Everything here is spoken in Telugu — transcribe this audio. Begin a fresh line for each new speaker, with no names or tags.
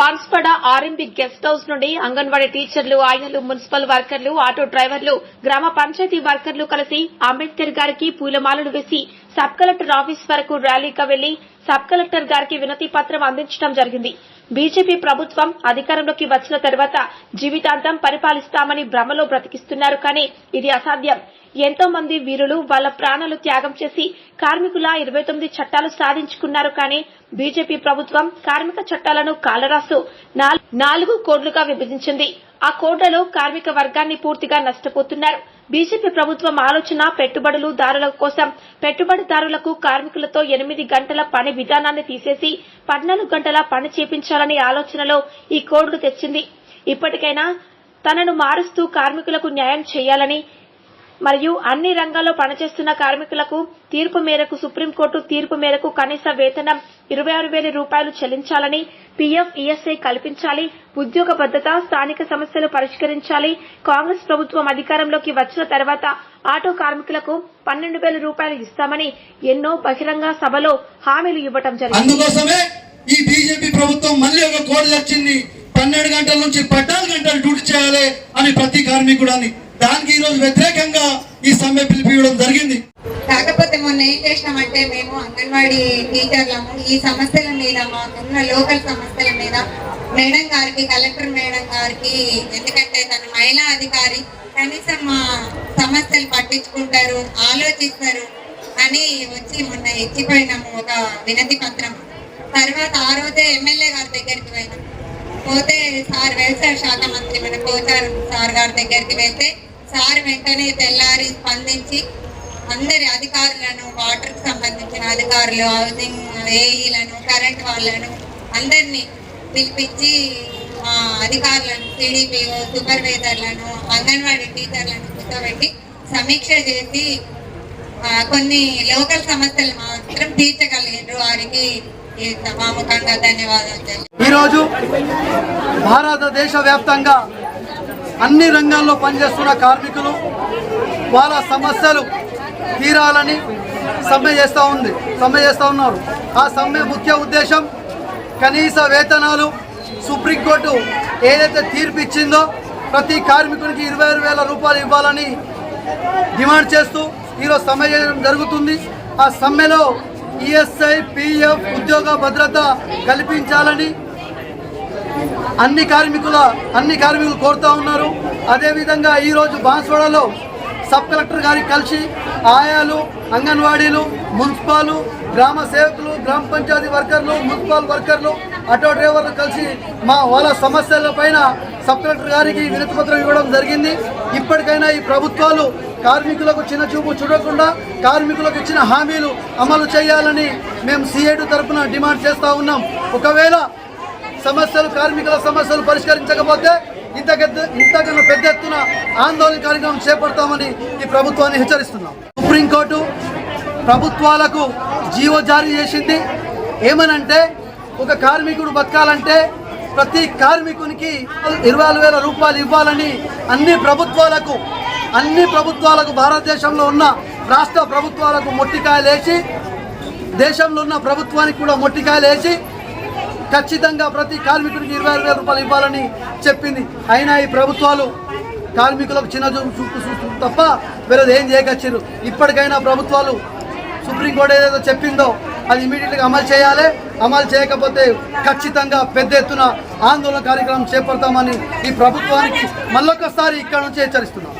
బాన్స్పడ ఆర్ఎంబి గెస్ట్ హౌస్ నుండి అంగన్వాడీ టీచర్లు ఆయనలు మున్సిపల్ వర్కర్లు ఆటో డ్రైవర్లు గ్రామ పంచాయతీ వర్కర్లు కలిసి అంబేద్కర్ గారికి పూలమాలలు వేసి సబ్ కలెక్టర్ ఆఫీస్ వరకు ర్యాలీగా వెళ్ళి సబ్ కలెక్టర్ గారికి వినతి పత్రం అందించడం జరిగింది. బీజేపీ ప్రభుత్వం అధికారంలోకి వచ్చిన తర్వాత జీవితాంతం పరిపాలిస్తామని భ్రమలో బ్రతికిస్తున్నారు కానీ ఇది అసాధ్యం. ఎంతో మంది వీరులు వాళ్ళ ప్రాణాలు త్యాగం చేసి కార్మికుల ఇరవై తొమ్మిది చట్టాలు సాధించుకున్నారు కానీ బీజేపీ ప్రభుత్వం కార్మిక చట్టాలను కాలరాసు నాలుగు కోడ్లుగా విభజించింది. ఆ కోడ్లలో కార్మిక వర్గాన్ని పూర్తిగా నష్టపోతున్నారు. బీజేపీ ప్రభుత్వం ఆలోచన పెట్టుబడులు దారుల కోసం పెట్టుబడిదారులకు కార్మికులతో ఎనిమిది గంటల పని విధానాన్ని తీసేసి పద్నాలుగు గంటల పని చేపించాలనే ఆలోచనలో ఈ కోడ్లు తెచ్చింది. ఇప్పటికైనా తనను మారుస్తూ కార్మికులకు న్యాయం చేయాలని మరియు అన్ని రంగాల్లో పనిచేస్తున్న కార్మికులకు తీర్పు మేరకు సుప్రీంకోర్టు తీర్పు మేరకు కనీస వేతనం ఇరవై ఆరు వేల రూపాయలు చెల్లించాలని పీఎఫ్ ఈఎస్ఐ కల్పించాలి ఉద్యోగ భద్రత స్థానిక సమస్యలు పరిష్కరించాలి కాంగ్రెస్ ప్రభుత్వం అధికారంలోకి వచ్చిన తర్వాత ఆటో కార్మికులకు పన్నెండు వేల రూపాయలు ఇస్తామని ఎన్నో బహిరంగ సభలో హామీలు ఇవ్వటం జరిగింది.
అందుకోసమే ఈ బీజేపీ ప్రభుత్వం మళ్ళీ ఒక కోడ్ వచ్చింది పన్నెండు గంటల నుంచి పద్నాలుగు గంటలు డ్యూటీ చేయాలి అని ప్రతి కార్మికుడు అని దానికి ఈ రోజు వ్యతిరేకంగా ఈ సమ్మె పిలిపివ్వడం జరిగింది.
కాకపోతే మొన్న ఏం చేసినామంటే మేము అంగన్వాడీ టీచర్లము ఈ సమస్యల మీద మాకున్న లోకల్ సమస్యల మీద మేడం గారికి కలెక్టర్ మేడం గారికి ఎందుకంటే తను మహిళా అధికారి కనీసం మా సమస్యలు పట్టించుకుంటారు ఆలోచిస్తారు అని వచ్చి మొన్న ఎచ్చిపోయినాము ఒక వినతి పత్రం. తర్వాత ఆ రోజే ఎమ్మెల్యే గారి దగ్గరికి పోయినాం. పోతే సార్ వ్యవసాయ శాఖ మంత్రి మన పోచారు సార్ గారి దగ్గరికి వెళ్తే సార్ వెంటనే తెల్లారి స్పందించి అందరి అధికారులను వాటర్కు సంబంధించిన అధికారులు హౌసింగ్ ఏఈలను కరెంట్ వాళ్ళను అందరినీ పిలిపించి అధికారులను సిడిపిఓ సూపర్వైజర్లను అంగన్వాడీ టీచర్లను కూర్చోబెట్టి సమీక్ష చేసి కొన్ని లోకల్ సమస్యలు మాత్రం తీర్చగలిగారు వారికి ఈ ధన్యవాదాలు
ఈరోజు భారతదేశ వ్యాప్తంగా అన్ని రంగాల్లో పనిచేస్తున్న కార్మికులు వాళ్ళ సమస్యలు తీరాలని సమ్మె చేస్తూ ఉంది సమ్మె చేస్తూ ఉన్నారు. ఆ సమ్మె ముఖ్య ఉద్దేశం కనీస వేతనాలు సుప్రీంకోర్టు ఏదైతే తీర్పు ఇచ్చిందో ప్రతి కార్మికునికి ఇరవై వేల రూపాయలు ఇవ్వాలని డిమాండ్ చేస్తూ ఈరోజు సమ్మె చేయడం జరుగుతుంది. ఆ సమ్మెలో ఈఎస్ఐ పిఎఫ్ ఉద్యోగ భద్రత కల్పించాలని అన్ని కార్మికుల అన్ని కార్మికులు కోరుతూ ఉన్నారు. అదేవిధంగా ఈరోజు బాన్స్వాడలో సబ్ కలెక్టర్ గారికి కలిసి ఆయాలు అంగన్వాడీలు మున్సిపాలు గ్రామ సేవకులు గ్రామ పంచాయతీ వర్కర్లు మున్సిపల్ వర్కర్లు ఆటో డ్రైవర్లు కలిసి మా వాళ్ళ సమస్యల పైన సబ్ కలెక్టర్ గారికి వినతిపత్రం ఇవ్వడం జరిగింది. ఇప్పటికైనా ఈ ప్రభుత్వాలు కార్మికులకు చిన్న చూపు చూడకుండా కార్మికులకు ఇచ్చిన హామీలు అమలు చేయాలని మేము సిఐటి తరఫున డిమాండ్ చేస్తూ ఉన్నాం. ఒకవేళ సమస్యలు కార్మికుల సమస్యలు పరిష్కరించకపోతే ఇంతకెద్ద ఇంతకన్నా పెద్ద ఎత్తున ఆందోళన కార్యక్రమం చేపడతామని ఈ ప్రభుత్వాన్ని హెచ్చరిస్తున్నాం. సుప్రీంకోర్టు ప్రభుత్వాలకు జీవో జారీ చేసింది. ఏమనంటే ఒక కార్మికుడు బతకాలంటే ప్రతి కార్మికునికి ఇరవై వేల రూపాయలు ఇవ్వాలని అన్ని ప్రభుత్వాలకు అన్ని ప్రభుత్వాలకు భారతదేశంలో ఉన్న రాష్ట్ర ప్రభుత్వాలకు మొట్టికాయలు వేసి దేశంలో ఉన్న ప్రభుత్వానికి కూడా మొట్టికాయలు వేసి ఖచ్చితంగా ప్రతి కార్మికుడికి ఇరవై ఐదు వేల రూపాయలు ఇవ్వాలని చెప్పింది. అయినా ఈ ప్రభుత్వాలు కార్మికులకు చిన్న చూపు చూపు తప్ప వేరేది ఏం చేయకొచ్చారు ఇప్పటికైనా ప్రభుత్వాలు సుప్రీంకోర్టు ఏదైతే చెప్పిందో అది ఇమీడియట్గా అమలు చేయాలి. అమలు చేయకపోతే ఖచ్చితంగా పెద్ద ఎత్తున ఆందోళన కార్యక్రమం చేపడతామని ఈ ప్రభుత్వానికి మళ్ళొకసారి ఇక్కడ నుంచి హెచ్చరిస్తున్నాం.